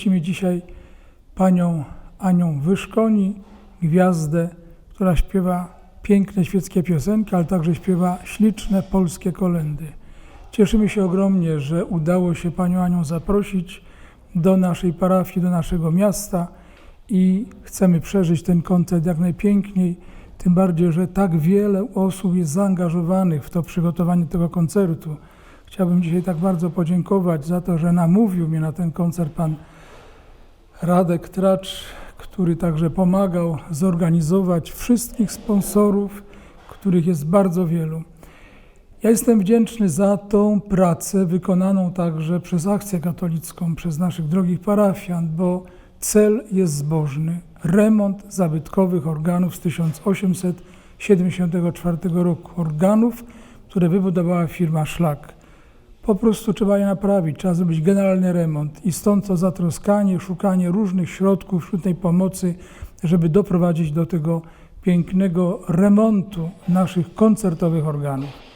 gościmy dzisiaj panią Anią Wyszkoni, gwiazdę, która śpiewa piękne świeckie piosenki, ale także śpiewa śliczne polskie kolendy. Cieszymy się ogromnie, że udało się panią Anią zaprosić do naszej parafii, do naszego miasta i chcemy przeżyć ten koncert jak najpiękniej, tym bardziej, że tak wiele osób jest zaangażowanych w to przygotowanie tego koncertu. Chciałbym dzisiaj tak bardzo podziękować za to, że namówił mnie na ten koncert pan Radek Tracz, który także pomagał zorganizować wszystkich sponsorów, których jest bardzo wielu. Ja jestem wdzięczny za tą pracę wykonaną także przez Akcję Katolicką, przez naszych drogich parafian, bo cel jest zbożny. Remont zabytkowych organów z 1874 roku. Organów, które wybudowała firma Szlak. Po prostu trzeba je naprawić, trzeba zrobić generalny remont i stąd to zatroskanie, szukanie różnych środków, sztucznej pomocy, żeby doprowadzić do tego pięknego remontu naszych koncertowych organów.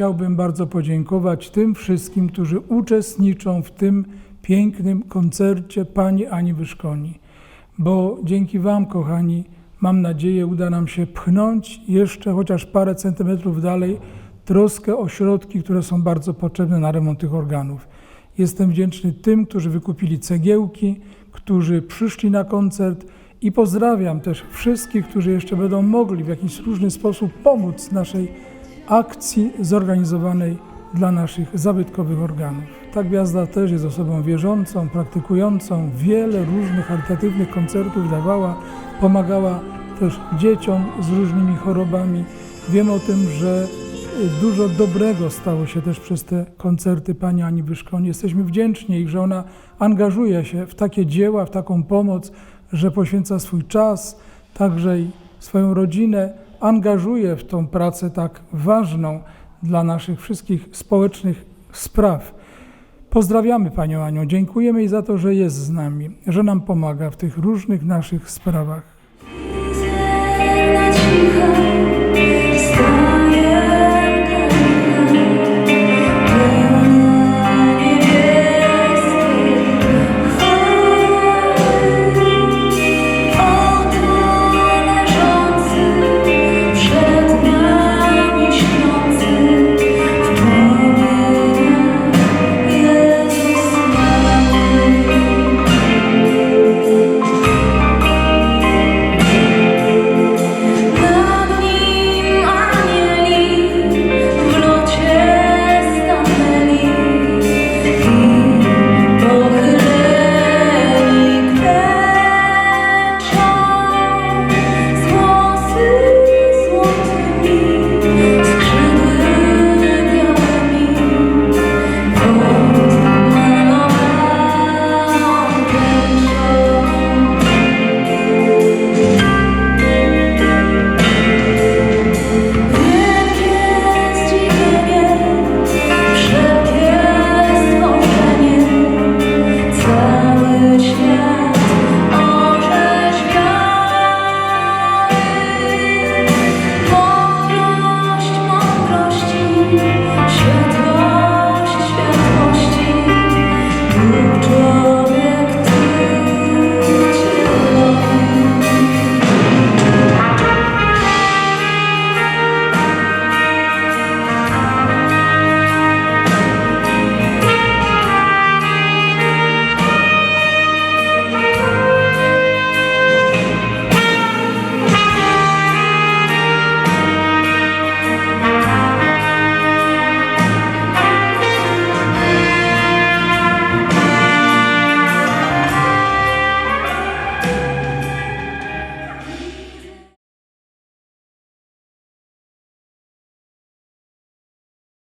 Chciałbym bardzo podziękować tym wszystkim, którzy uczestniczą w tym pięknym koncercie Pani Ani Wyszkoni, bo dzięki Wam, kochani, mam nadzieję, uda nam się pchnąć jeszcze chociaż parę centymetrów dalej troskę o środki, które są bardzo potrzebne na remont tych organów. Jestem wdzięczny tym, którzy wykupili cegiełki, którzy przyszli na koncert i pozdrawiam też wszystkich, którzy jeszcze będą mogli w jakiś różny sposób pomóc naszej akcji zorganizowanej dla naszych zabytkowych organów. Ta gwiazda też jest osobą wierzącą, praktykującą, wiele różnych charytatywnych koncertów dawała, pomagała też dzieciom z różnymi chorobami. Wiem o tym, że y, dużo dobrego stało się też przez te koncerty Pani Ani Wyszkoni. Jesteśmy wdzięczni jej, że ona angażuje się w takie dzieła, w taką pomoc, że poświęca swój czas, także i swoją rodzinę, angażuje w tą pracę tak ważną dla naszych wszystkich społecznych spraw. Pozdrawiamy Panią Anią, dziękujemy jej za to, że jest z nami, że nam pomaga w tych różnych naszych sprawach.